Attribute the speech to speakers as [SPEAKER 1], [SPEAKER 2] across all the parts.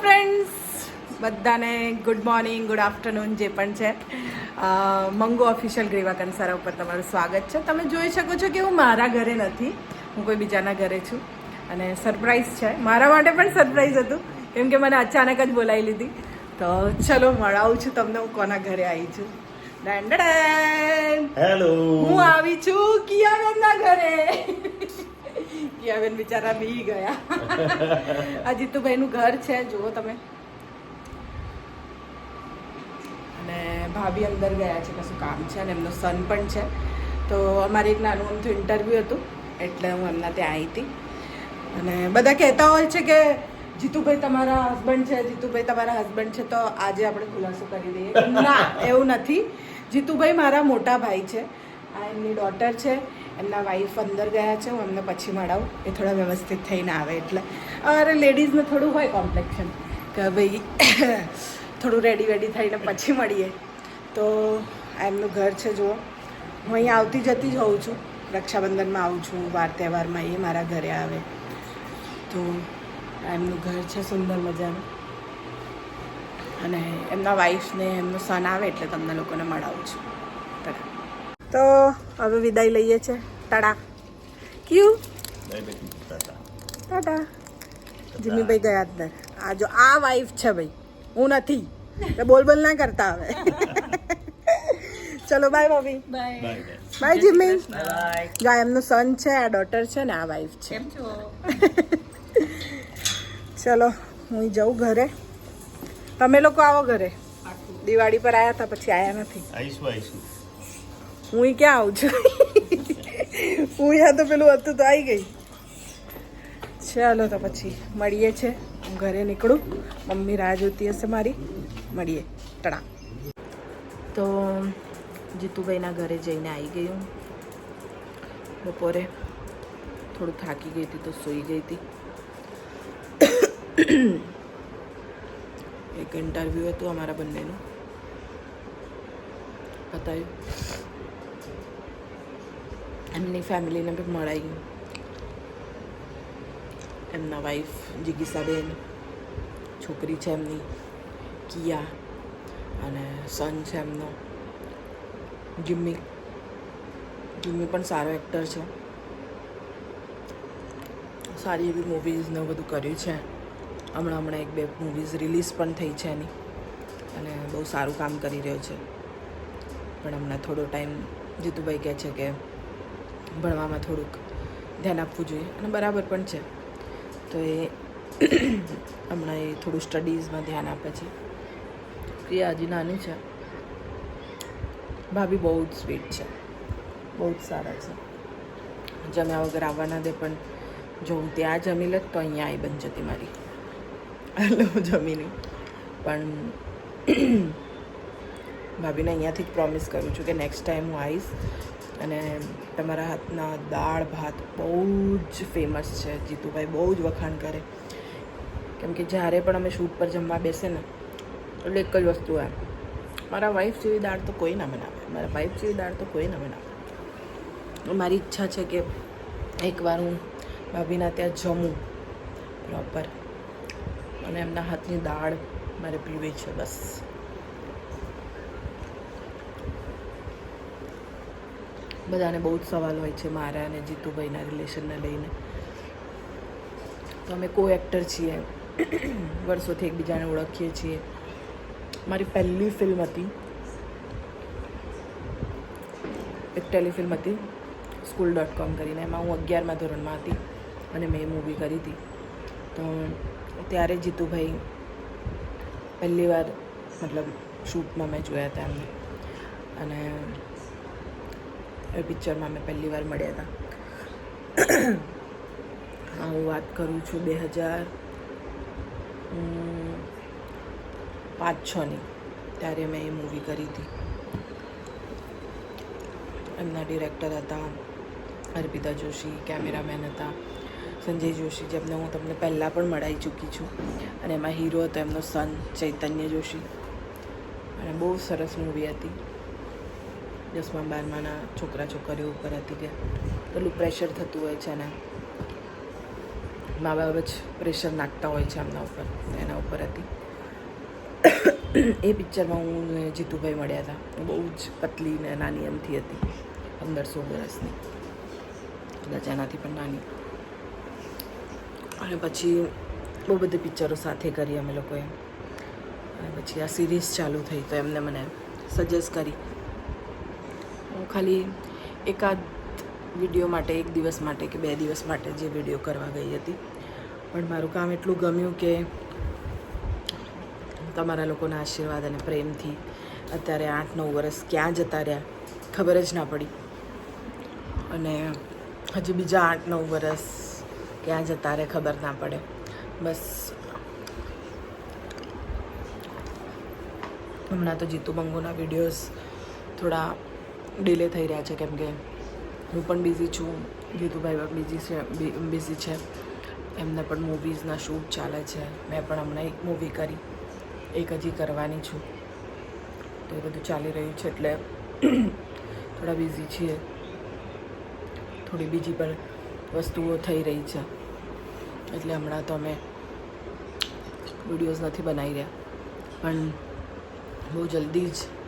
[SPEAKER 1] Friends બધાને good morning good afternoon જે પણ છે. મંગો ઓફિશિયલ ગ્રેવા કંસારા ઉપર તમારું સ્વાગત છે. તમે જોઈ શકો છો કે હું મારા ઘરે નથી. હું કોઈ બીજાના ઘરે છું. અને સરપ્રાઈઝ છે. મારા માટે પણ સરપ્રાઈઝ હતું. કેમ કે મને અચાનક જ બોલાવી લીધી. તો ચલો મળાવું છું તમને. હું કોના ઘરે આવી છું.
[SPEAKER 2] હેલો
[SPEAKER 1] હું આવી છું કિયાનંદના ઘરે. કિયાબેન બિચારા બી ગયા. આ જીતુભાઈનું ઘર છે, જુઓ તમે. અને ભાભી અંદર ગયા છે, કશું કામ છે અને એમનો સન પણ છે. તો અમારે એક નાનું અમથું ઇન્ટરવ્યૂ હતું, એટલે હું એમના ત્યાં આવી હતી. અને બધા કહેતા હોય છે કે જીતુભાઈ તમારા હસબન્ડ છે, જીતુભાઈ તમારા હસબન્ડ છે, તો આજે આપણે ખુલાસો કરી દઈએ. ના, એવું નથી. જીતુભાઈ મારા મોટા ભાઈ છે, આ એમની ડોટર છે. એમના વાઈફ અંદર ગયા છે, હું એમને પછી મળાવું. એ થોડા વ્યવસ્થિત થઈને આવે એટલે. અરે લેડીઝને થોડું હોય કોમ્પ્લેક્શન કે ભાઈ, થોડું રેડી વેડી થઈને પછી મળીએ. તો એમનું ઘર છે, જુઓ. હું અહીં આવતી જતી જ હોઉં છું. રક્ષાબંધનમાં આવું છું, વાર તહેવારમાં એ મારા ઘરે આવે. તો એમનું ઘર છે, સુંદર મજાનું. અને એમના વાઈફને એમનું સન આવે એટલે તમને લોકોને મળાવું છું. તડા તો હવે વિદાય લઈએ છે. તડા ક્યુ ટાટા. જીમીભાઈ ગયા અંદર આ જો આ વાઈફ છે ભાઈ. હું નથી. એટલે બોલ બોલ ના કરતા હવે. ચલો બાય ભાભી.
[SPEAKER 2] બાય
[SPEAKER 1] બાય જીમી જો એમનો એમનું સન છે આ ડોટર છે ને આ વાઈફ છે. ચલો હું જઉં ઘરે. તમે લોકો આવો ઘરે. દિવાળી પર આવ્યા હતા પછી આવ્યા નથી.
[SPEAKER 2] આવીશું આવીશું
[SPEAKER 1] હું ક્યાં આવું છું? હું યા તો પેલું હતું તો આવી ગઈ. ચાલો તો પછી મળીએ છે. હું ઘરે નીકળું. મમ્મી રાહ જોતી હશે મારી. મળીએ. ટણા તો જીતુભાઈના ઘરે જઈને આવી ગઈ હું. બપોરે થોડું થાકી ગઈ હતી તો સૂઈ ગઈ હતી. એક ઇન્ટરવ્યૂ હતું અમારા બંનેનું. બતાવ્યું. એમની ફેમિલીને બી મળાયું એમના વાઈફ જિગીસાબેન છોકરી છે એમની કિયા અને સન છે એમનો જિમ્મી જિમ્મી પણ સારો એક્ટર છે સારી એવી મૂવીઝ ને બધું કર્યું છે હમણાં હમણાં એક બે મૂવીઝ રિલીઝ પણ થઈ છે એની અને બહુ સારું કામ કરી રહ્યો છે પણ હમણાં થોડો ટાઈમ જીતુભાઈ કહે છે કે ભણવામાં થોડુંક ધ્યાન આપવું જોઈએ. અને બરાબર પણ છે. તો એ હમણાં એ થોડું સ્ટડીઝમાં ધ્યાન આપે છે. પ્રિયા હજી નાની છે. ભાભી બહુ જ સ્વીટ છે. બહુ જ સારા છે. જમ્યા વગર આવવાના દે પણ જો હું ત્યાં જમી લત તો અહીંયા આવી બન જતી મારી. એટલે હું જમી નહીં પણ ભાભીને અહીંયાથી જ પ્રોમિસ કરું છું કે નેક્સ્ટ ટાઈમ હું આવીશ અને તમારા હાથના દાળ ભાત બહુ જ ફેમસ છે. જીતુભાઈ બહુ જ વખાણ કરે. કેમ કે જ્યારે પણ અમે શૂટ પર જમવા બેસે ને, એટલે એક જ વસ્તુ એમ. મારા વાઈફ જેવી દાળ તો કોઈ ના બનાવે. મારા વાઈફ જેવી દાળ તો કોઈ ના બનાવે. મારી ઈચ્છા છે કે એકવાર હું ભાભીના ત્યાં જમું પ્રોપર અને એમના હાથની દાળ મારે પીવી છે બસ. બધાને બહુ જ સવાલ હોય છે મારા અને જીતુભાઈના રિલેશનને લઈને. તો અમે કો એક્ટર છીએ. વર્ષોથી એકબીજાને ઓળખીએ છીએ. મારી પહેલી ફિલ્મ હતી. એક ટેલિફિલ્મ હતી સ્કૂલ ડોટ કોમ કરીને. એમાં હું અગિયારમાં ધોરણમાં હતી અને મેં મૂવી કરી હતી. તો ત્યારે જીતુભાઈ પહેલી વાર મતલબ શૂટમાં મેં જોયા હતા એમને. અને એ પિક્ચરમાં મેં પહેલી વાર મળ્યા હતા. હા વાત કરું છું બે હજાર પાંચ છની ત્યારે મેં એ મૂવી કરી હતી. એમના ડિરેક્ટર હતા, અર્પિતા જોશી કેમેરામેન હતા, સંજય જોશી, જેમને હું તમને પહેલાં પણ મળાવી ચૂકી છું. અને એમાં હીરો હતો એમનો સન ચૈતન્ય જોશી. અને બહુ સરસ મૂવી હતી. દસમા, બારમાના છોકરા, છોકરીઓ ઉપર હતી કે પેલું પ્રેશર થતું હોય છે ને મા બાપ જ પ્રેશર નાખતા હોય છે એમના ઉપર, એના ઉપર હતી. એ પિક્ચરમાં હું જીતુભાઈ મળ્યા હતા. બહુ જ પતલી ને નાની એમથી હતી, પંદરસો વર્ષની. કદાચ એનાથી પણ નાની. અને પછી બહુ બધી પિક્ચરો સાથે કરી અમે લોકોએ. અને પછી આ સિરીઝ ચાલુ થઈ તો એમને મને સજેસ્ટ કરી. હું ખાલી એકાદ વીડિયો માટે, એક દિવસ માટે કે બે દિવસ માટે જે વીડિયો કરવા ગઈ હતી. પણ મારું કામ એટલું ગમ્યું કે તમારા લોકોના આશીર્વાદ અને પ્રેમથી અત્યારે આઠ નવ વર્ષ ક્યાં જતા રહ્યા, ખબર જ ના પડી. અને હજી બીજા આઠ નવ વર્ષ ક્યાં જતા રહે ખબર ના પડે. બસ. હમણાં તો જીતુ બંગોના વિડીયોઝ થોડા ડિલે થઈ રહ્યા છે કેમ કે હું પણ બિઝી છું ગીતુભાઈ પણ બિઝી છે બિઝી છે. એમને પણ મૂવીઝના શૂટ ચાલે છે. મેં પણ હમણાં એક મૂવી કરી, એક હજી કરવાની છું. તો એ બધું ચાલી રહ્યું છે એટલે થોડા બિઝી છીએ. થોડી બીજી પણ વસ્તુઓ થઈ રહી છે. એટલે હમણાં તો અમે વિડીયોઝ નથી બનાવી રહ્યા. પણ બહુ જલ્દી જ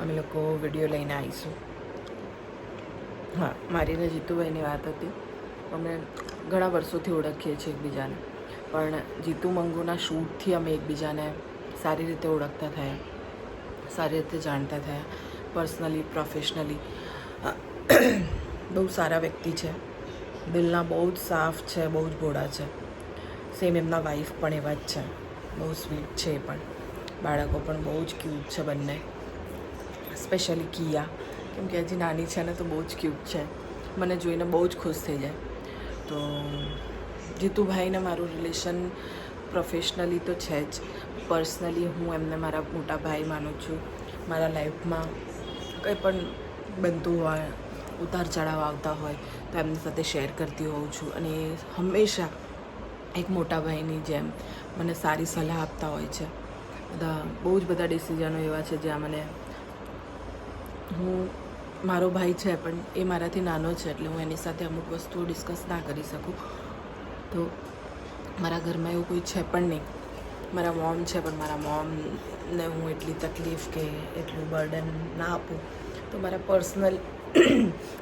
[SPEAKER 1] અમે લોકો વીડિયો લઈને આવીશું. હા, મારી ને જીતુભાઈની વાત હતી. અમે ઘણા વર્ષોથી ઓળખીએ છીએ એકબીજાને. પણ જીતુ મંગુના શૂટથી અમે એકબીજાને સારી રીતે ઓળખતા થયા. સારી રીતે જાણતા થયા. પર્સનલી પ્રોફેશનલી બહુ સારા વ્યક્તિ છે. દિલના બહુ જ સાફ છે, બહુ જ ભોળા છે. સેમ એમના વાઈફ પણ એવા જ છે. બહુ સ્વીટ છે એ પણ. બાળકો પણ બહુ જ ક્યુટ છે બંને. સ્પેશિયલી કિયા કેમ કે હજી નાની છે ને તો બહુ જ ક્યુટ છે. મને જોઈને બહુ જ ખુશ થઈ જાય. તો જીતુભાઈને મારું રિલેશન પ્રોફેશનલી તો છે જ. પર્સનલી હું એમને મારા મોટા ભાઈ માનું છું. મારા લાઈફમાં કંઈ પણ બનતું હોય ઉતાર ચઢાવ આવતા હોય, તો એમની સાથે શેર કરતી હોઉં છું. અને હંમેશા એક મોટા ભાઈની જેમ મને સારી સલાહ આપતા હોય છે. બધા બહુ જ બધા ડિસિઝનો એવા છે જ્યાં મને હું, મારો ભાઈ છે પણ એ મારાથી નાનો છે એટલે હું એની સાથે અમુક વસ્તુઓ ડિસ્કસ ના કરી શકું. તો મારા ઘરમાં એવું કોઈ છે પણ નહીં. મારા મોમ છે પણ મારા મોમને હું એટલી તકલીફ કે એટલું બર્ડન ના આપું. તો મારા પર્સનલ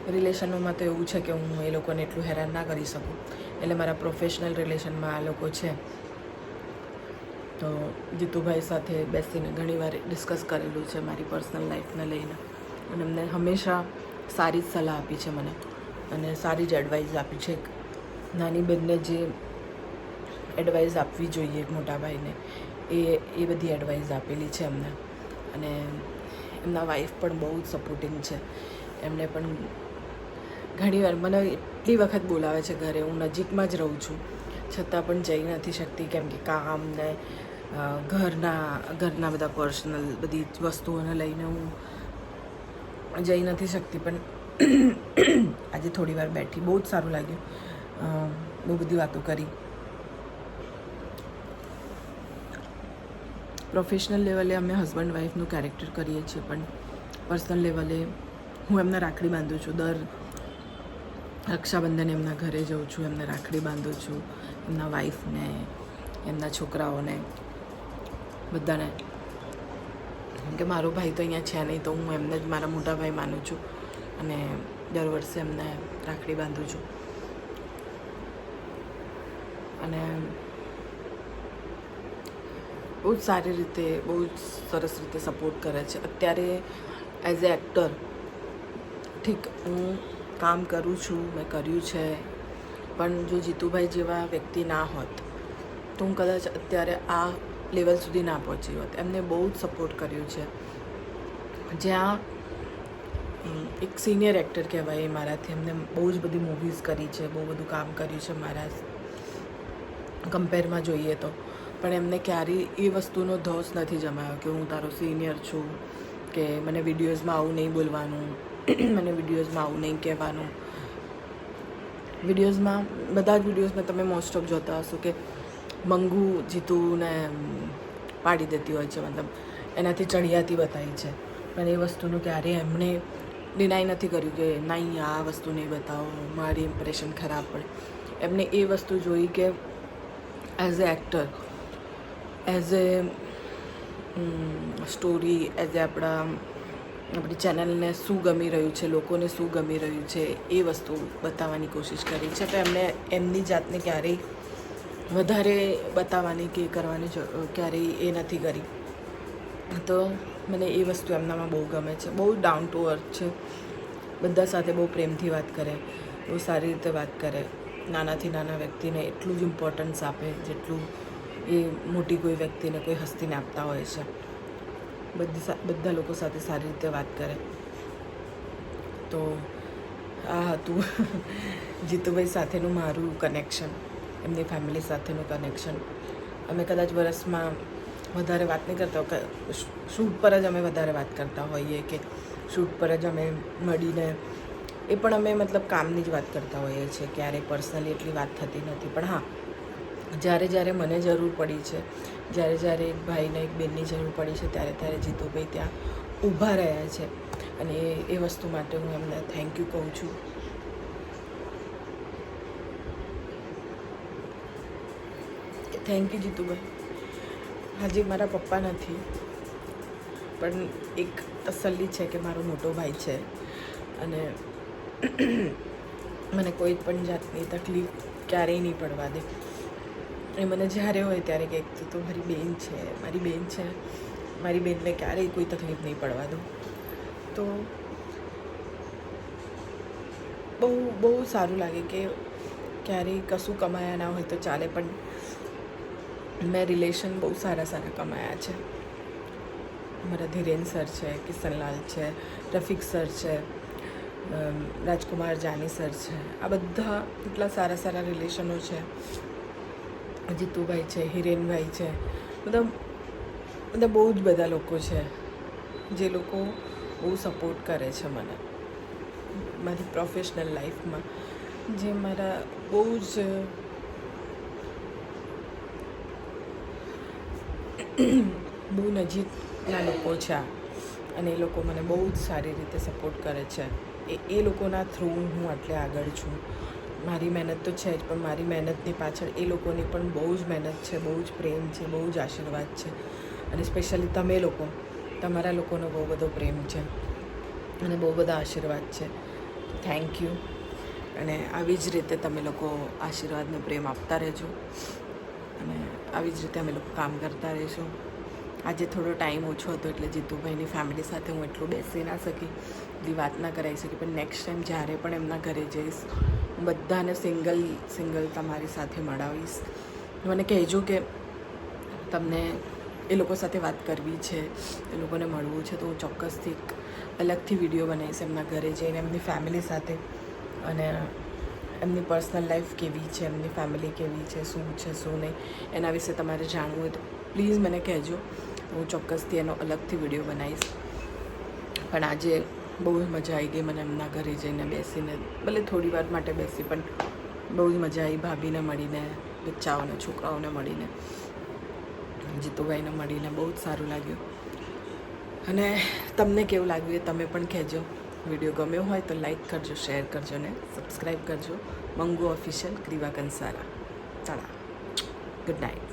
[SPEAKER 1] રિલેશનોમાં તો એવું છે કે હું એ લોકોને એટલું હેરાન ના કરી શકું. એટલે મારા પ્રોફેશનલ રિલેશનમાં આ લોકો છે. તો જીતુભાઈ સાથે બેસીને ઘણીવાર ડિસ્કસ કરેલું છે મારી પર્સનલ લાઈફને લઈને. અને એમને હંમેશા સારી જ સલાહ આપી છે મને. અને સારી જ એડવાઇસ આપી છે. નાની બંને જે એડવાઇસ આપવી જોઈએ મોટા ભાઈને, એ એ બધી એડવાઇસ આપેલી છે એમને. અને એમના વાઈફ પણ બહુ જ સપોર્ટિંગ છે. એમને પણ ઘણીવાર મને એટલી વખત બોલાવે છે ઘરે, હું નજીકમાં જ રહું છું. છતાં પણ જઈ નથી શકતી કેમ કે કામ ને ઘરના ઘરના બધા પર્સનલ બધી વસ્તુઓને લઈને હું જઈ નથી શકતી, પણ આજે થોડી વાર બેઠી. બહુ જ સારું લાગ્યું. બહુ બધી વાતો કરી. પ્રોફેશનલ લેવલે અમે હસબન્ડ વાઈફનું કેરેક્ટર કરીએ છીએ, પણ પર્સનલ લેવલે હું એમને રાખડી બાંધું છું. દર રક્ષાબંધન એમના ઘરે જાઉં છું, એમને રાખડી બાંધું છું, એમના વાઈફને એમના છોકરાઓને, બધાને. કે મારો ભાઈ તો અહીંયા છે નહીં તો હું એમને જ મારા મોટા ભાઈ માનું છું. અને દર વર્ષે એમને રાખડી બાંધું છું. અને બહુ જ સારી રીતે, બહુ જ સરસ રીતે સપોર્ટ કરે છે. અત્યારે એઝ એ એક્ટર ઠીક, હું કામ કરું છું, મેં કર્યું છે. પણ જો જીતુભાઈ જેવા વ્યક્તિ ના હોત, તો હું કદાચ અત્યારે આ લેવલ સુધી ના પહોંચી હોત. એમને બહુ જ સપોર્ટ કર્યું છે. જ્યાં એક સિનિયર એક્ટર કહેવાય એ મારાથી. એમને બહુ જ બધી મૂવીઝ કરી છે, બહુ બધું કામ કર્યું છે મારા કમ્પેરમાં જોઈએ તો. પણ એમને ક્યારેય એ વસ્તુનો ધોસ નથી જમાયો કે હું તારો સિનિયર છું, કે મને વિડીયોઝમાં આવું નહીં બોલવાનું, મને વિડીયોઝમાં આવું નહીં કહેવાનું. વિડીયોઝમાં બધા જ વિડીયોઝમાં તમે મોસ્ટ ઓફ જોતા હશો કે મંગુ જીતુને પાડી દેતી હોય છે, મતલબ એનાથી ચડિયાતી બતાવી છે. પણ એ વસ્તુનું ક્યારેય એમણે ડિનાય નથી કર્યું કે નહીં, આ વસ્તુ નહીં બતાવો, મારી ઇમ્પ્રેશન ખરાબ પડે. એમને એ વસ્તુ જોઈ કે as a actor as a story as a આપણા, આપણી ચેનલને શું ગમી રહ્યું છે, લોકોને શું ગમી રહ્યું છે, એ વસ્તુ બતાવવાની કોશિશ કરી છે. તો એમને, એમની જાતને ક્યારેય વધારે બતાવવાની કે કરવાની ક્યારેય એ નથી કરી. તો મને એ વસ્તુ એમનામાં બહુ ગમે છે. બહુ ડાઉન ટુ અર્થ છે. બધા સાથે બહુ પ્રેમથી વાત કરે, બહુ સારી રીતે વાત કરે. નાનાથી નાના વ્યક્તિને એટલું જ ઇમ્પોર્ટન્સ આપે, જેટલું એ મોટી કોઈ વ્યક્તિને કોઈ હસ્તીને આપતા હોય છે. બધી બધા લોકો સાથે સારી રીતે વાત કરે. તો આ હતું જીતુભાઈ સાથેનું મારું કનેક્શન એમની ફેમિલી સાથેનું કનેક્શન અમે કદાચ વરસમાં વધારે વાત નહીં કરતા શૂટ પર જ અમે વધારે વાત કરતા હોઈએ કે શૂટ પર જ અમે મળીને એ પણ અમે મતલબ કામની જ વાત કરતા હોઈએ છીએ. ક્યારેય પર્સનલી એટલી વાત થતી નથી. પણ હા, જ્યારે જ્યારે મને જરૂર પડી છે, જ્યારે જ્યારે એક ભાઈને એક બેનની જરૂર પડી છે, ત્યારે ત્યારે જીતુભાઈ ત્યાં ઊભા રહ્યા છે. અને એ એ વસ્તુ માટે હું એમને થેન્ક યુ કહું છું. થેન્ક યુ જીતુભાઈ હજી મારા પપ્પા નથી, પણ એક તસલ્લી છે કે મારો મોટો ભાઈ છે. અને મને કોઈ પણ જાતની તકલીફ ક્યારેય નહીં પડવા દે. એ મને જ્યારે હોય ત્યારે કંઈક તું તો મારી બેન છે, મારી બેન છે. મારી બેનને ક્યારેય કોઈ તકલીફ નહીં પડવા દઉં. તો બહુ બહુ સારું લાગે કે ક્યારેય કશું કમાયા ના હોય તો ચાલે, પણ મેં રિલેશન બહુ સારા સારા કમાયા છે. મારા ધીરેન સર છે, કિશનલાલ છે, રફીક સર છે રાજકુમાર જાની સર છે. આ બધા એટલા સારા સારા રિલેશનો છે. જીતુભાઈ છે, હિરેનભાઈ છે. બધા બધા બહુ જ બધા લોકો છે. જે લોકો બહુ સપોર્ટ કરે છે મને. મારી પ્રોફેશનલ લાઈફમાં જે મારા બહુ જ બહુ નજીકના લોકો છે અને એ લોકો મને બહુ જ સારી રીતે સપોર્ટ કરે છે. એ એ લોકોના થ્રુ હું આટલે આગળ છું. મારી મહેનત તો છે જ, પણ મારી મહેનતની પાછળ એ લોકોની પણ બહુ જ મહેનત છે, બહુ જ પ્રેમ છે, બહુ જ આશીર્વાદ છે. અને સ્પેશિયલી તમે લોકો, તમારા લોકોનો બહુ બધો પ્રેમ છે. અને બહુ બધા આશીર્વાદ છે. થેન્ક યુ અને આવી જ રીતે તમે લોકો આશીર્વાદનો પ્રેમ આપતા રહેજો. અને આવી જ રીતે અમે લોકો કામ કરતા રહીશું. આજે થોડો ટાઈમ ઓછો હતો એટલે જીતુભાઈની ફેમિલી સાથે હું એટલું બેસી ના શકી. એટલી વાત ના કરાવી શકી, પણ નેક્સ્ટ ટાઈમ જ્યારે પણ એમના ઘરે જઈશ, હું બધાને સિંગલ સિંગલ તમારી સાથે મળાવીશ. મને કહેજો કે તમને એ લોકો સાથે વાત કરવી છે, એ લોકોને મળવું છે, તો હું ચોક્કસથી અલગથી વીડિયો બનાવીશ એમના ઘરે જઈને, એમની ફેમિલી સાથે. અને એમની પર્સનલ લાઈફ કેવી છે, એમની ફેમિલી કેવી છે, શું છે, શું નહીં, એના વિશે તમારે જાણવું હોય તો પ્લીઝ મને કહેજો. હું ચોક્કસથી એનો અલગથી વીડિયો બનાવીશ. પણ આજે બહુ જ મજા આવી ગઈ મને એમના ઘરે જઈને બેસીને. ભલે થોડી વાર માટે બેસી, પણ બહુ જ મજા આવી ભાભીને મળીને, બચ્ચાઓને, છોકરાઓને મળીને, જીતુભાઈને મળીને બહુ જ સારું લાગ્યું. અને તમને કેવું લાગ્યું એ તમે પણ કહેજો. વીડિયો ગમ્યો હોય તો લાઈક કરજો, શેર કરજો ને સબસ્ક્રાઈબ કરજો. મંગુ ઓફિશિયલ ક્રીવા કંસારા ચાલા. Good night.